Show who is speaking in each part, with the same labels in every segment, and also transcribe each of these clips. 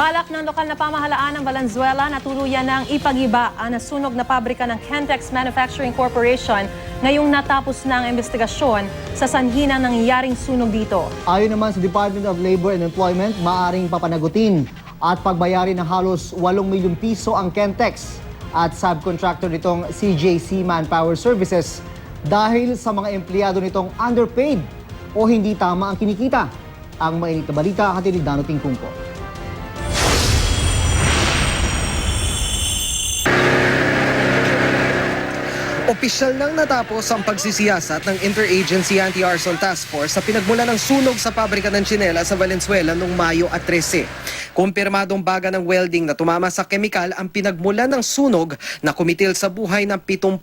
Speaker 1: Balak ng lokal na pamahalaan ng Valenzuela na tuluyan ng ipagiba ang nasunog na pabrika ng Kentex Manufacturing Corporation ngayong natapos na ang investigasyon sa sanhi ng nangyaring sunog dito.
Speaker 2: Ayon naman sa Department of Labor and Employment, maaring papanagutin at pagbayarin ng halos 8 milyong piso ang Kentex at subcontractor nitong CJC Manpower Services dahil sa mga empleyado nitong underpaid o hindi tama ang kinikita. Ang mainit na balita, hatid ni Dano Tingkungko.
Speaker 3: Opisyal nang natapos ang pagsisiyasat ng Interagency Anti-Arson Task Force sa pinagmula ng sunog sa pabrika ng tsinela sa Valenzuela noong Mayo at 13. Kumpirmadong baga ng welding na tumama sa kemikal ang pinagmula ng sunog na kumitil sa buhay ng 72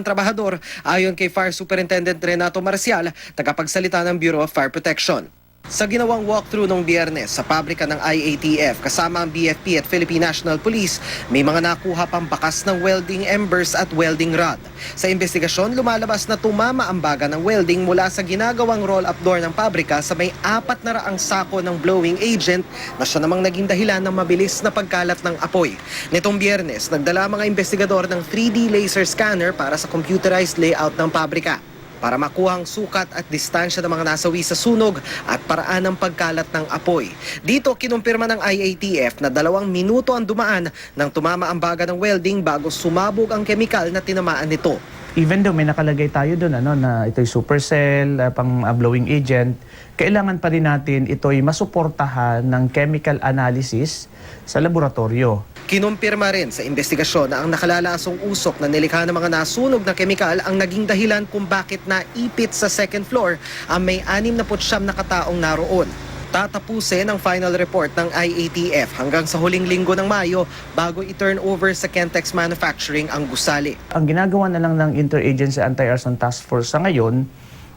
Speaker 3: trabahador ayon kay Fire Superintendent Renato Marcial, tagapagsalita ng Bureau of Fire Protection. Sa ginawang walkthrough nung biyernes sa pabrika ng IATF kasama ang BFP at Philippine National Police, may mga nakuha pang bakas ng welding embers at welding rod. Sa investigasyon, lumalabas na tumama ang baga ng welding mula sa ginagawang roll-up door ng pabrika sa may apat na raang sako ng blowing agent na siya namang naging dahilan ng mabilis na pagkalat ng apoy. Nitong biyernes, nagdala mga investigador ng 3D laser scanner para sa computerized layout ng pabrika para makuha ang sukat at distansya ng mga nasawi sa sunog at paraan ng pagkalat ng apoy. Dito kinumpirma ng IATF na dalawang minuto ang dumaan nang tumama ang baga ng welding bago sumabog ang kemikal na tinamaan nito.
Speaker 4: even though may nakalagay tayo doon ano na ito'y supercell, uh, pang uh, blowing agent, kailangan pa rin natin ito'y masuportahan ng chemical analysis sa laboratorio.
Speaker 3: Kinumpirma rin sa investigasyon na ang nakalalasong usok na nilikha ng mga nasunog na kemikal ang naging dahilan kung bakit naipit sa second floor ang may 69 na kataong naroon. Tatapusin ang final report ng IATF hanggang sa huling linggo ng Mayo bago i-turn over sa Kentex Manufacturing ang gusali.
Speaker 4: Ang ginagawa na lang ng Interagency Anti-Arson Task Force sa ngayon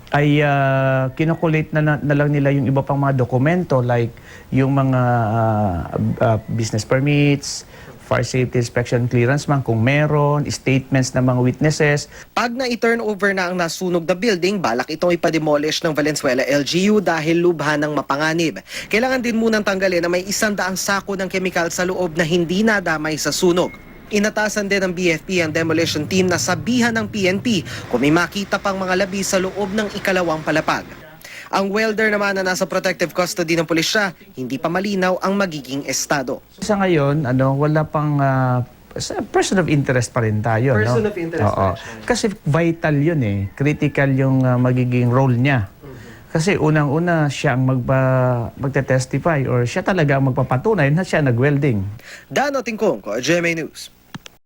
Speaker 4: ay uh, kinokolate na, na, na lang nila yung iba pang mga dokumento like yung mga uh, uh, business permits, fire safety inspection clearance man kung meron, statements ng mga witnesses,
Speaker 3: Pag na-turn over na ang nasunog na building, balak itong ipademolish ng Valenzuela LGU dahil lubha ng mapanganib. Kailangan din munang tanggalin na may isang daang sako ng kemikal sa loob na hindi nadamay sa sunog. Inatasan din ng BFP ang demolition team na sabihan ng PNP kung may makita pang mga labi sa loob ng ikalawang palapag. Ang welder naman na nasa protective custody ng pulisya, hindi pa malinaw ang magiging estado.
Speaker 4: Sa ngayon, ano, wala pang sa- person of interest pa rin tayo.
Speaker 3: Person
Speaker 4: no?
Speaker 3: of interest
Speaker 4: Oo. Kasi vital yun eh. Critical yung ah, magiging role niya. Kasi unang-una siya ang magpa, magte-testify or siya talaga ang magpapatunay na siya nag-welding.
Speaker 3: Dano Tingkong, GMA News.